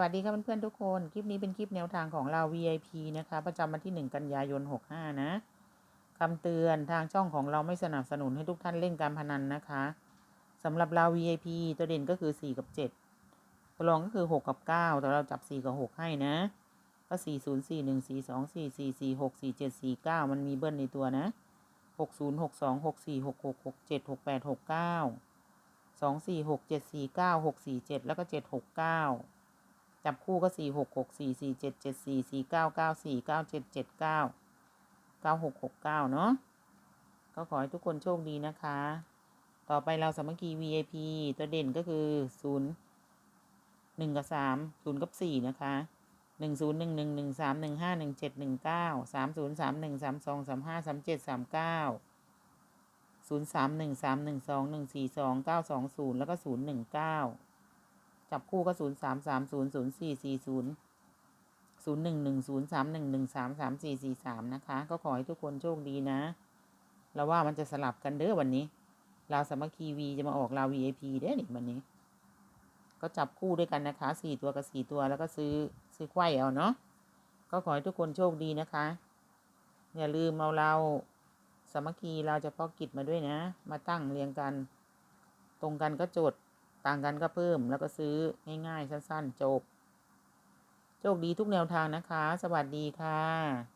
วัสดีครับเพื่อนๆทุกคน คลิปนี้เป็นคลิปแนวทางของเรา VIP นะคะ ประจำวันที่ 1 กันยายน 65 นะคำเตือนทางช่องของเราไม่สนับสนุนให้ทุกท่านเล่นการพนันนะคะสำหรับเรา VIP ตัวเด่นก็คือ 4 กับ 7 ตัวรองก็คือ 6 กับ 9 แต่เราจับ 4 กับ 6 ให้นะ ก็ 4 0 4 1 4 2 4 4 4 6 4 7 4 9 มันมีเบิ้ลในตัวนะ 6 0 6 2 6 4 6 6 6 7 6 8 6 9 2 4 6 7 4 9 6 4 7 แล้วก็ 7 6 9 จับคู่ก็สี่หกหกสี่สี่เจ็ดเจ็ดสี่สี่เก้าเก้าสี่เก้าเจ็ดเจ็ดเก้าเก้าหกหกเก้าเนาะก็ขอให้ทุกคนโชคดีนะคะ ต่อไปเราสามัคคี VIP ตัวเด่นก็คือศูนย์หนึ่งกับสามศูนย์กับสี่นะคะหนึ่งศูนย์หนึ่งหนึ่งหนึ่งสามหนึ่งห้าหนึ่งเจ็ดหนึ่งเก้าสามศูนย์สามหนึ่งสามสองสามห้าสามเจ็ดสามเก้าศูนย์สามหนึ่งสามหนึ่งสองหนึ่งสี่สองเก้าสองศูนย์แล้วก็ศูนย์หนึ่งเก้า จับคู่ก็ศูนย์สามสามศูนย์ศูนย์สี่สี่ศูนย์ศูนย์หนึ่งหนึ่งศูนย์สามหนึ่งหนึ่งสามสามสี่สี่สามนะคะ ก็ขอให้ทุกคนโชคดีนะเราว่ามันจะสลับกันเด้อวันนี้เราสามัคคีวีจะมาออกเรา VIP เด้อนี่วันนี้ ก็จับคู่ด้วยกันนะคะสี่ตัวกับสี่ตัวแล้วก็ซื้อซื้อไข่เอาเนาะก็ขอให้ทุกคนโชคดีนะคะ อย่าลืมเอาเราสามัคคีเราจะพาะกิจมาด้วยนะ มาตั้งเรียงกัน ตรงกันก็จด ต่างกันก็เพิ่มแล้วก็ซื้อง่ายๆสั้นๆจบ โชคดีทุกแนวทางนะคะ สวัสดีค่ะ